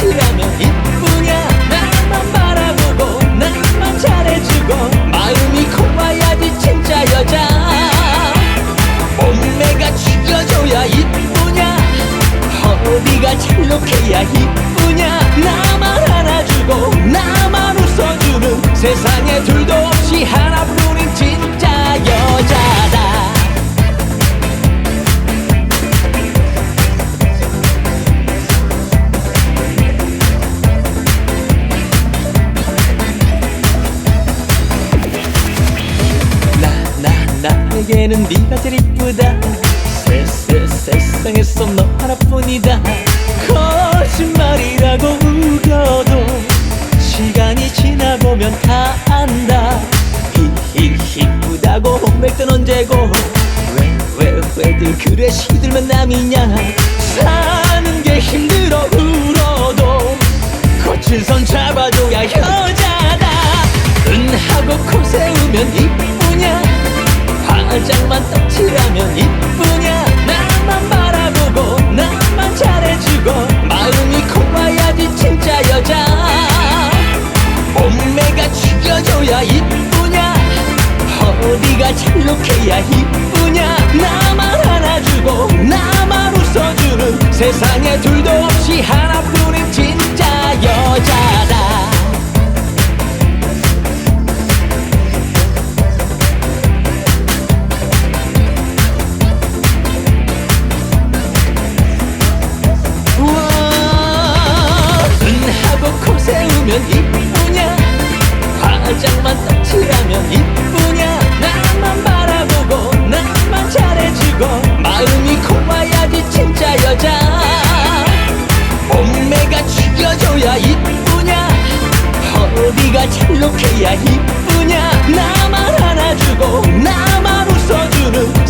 꽃이라면 이쁘냐? 나만 바라보고 나만 잘해주고 마음이 고와야지 진짜 여자. 몸매가 죽여줘야 이쁘냐? 허리가 찰록해야 이쁘냐? 나만 안아주고 나에게는 네가 제일 이쁘다. 세, 세, 세상에서 너 하나뿐이다. 거짓말이라고 우겨도 시간이 지나보면 다 안다. 히히 이쁘다고 홍백던 언제고. 왜 왜 왜들 그래 시들면 남이냐. 사는 게 힘들어 울어도 거친 선 잡아줘야 여자다. 은하고 코 세우면 이쁘냐 화장만 떡칠하면 이쁘냐? 나만 바라보고 나만 잘해주고 마음이 고와야지 진짜 여자. 몸매가 죽여줘야 이쁘냐? 허리가 잘록해야 이쁘냐? 나만 안아주고 나만 웃어주는 세상에 잘록해야 이쁘냐? 나만 안아주고 나만 웃어주는 둘도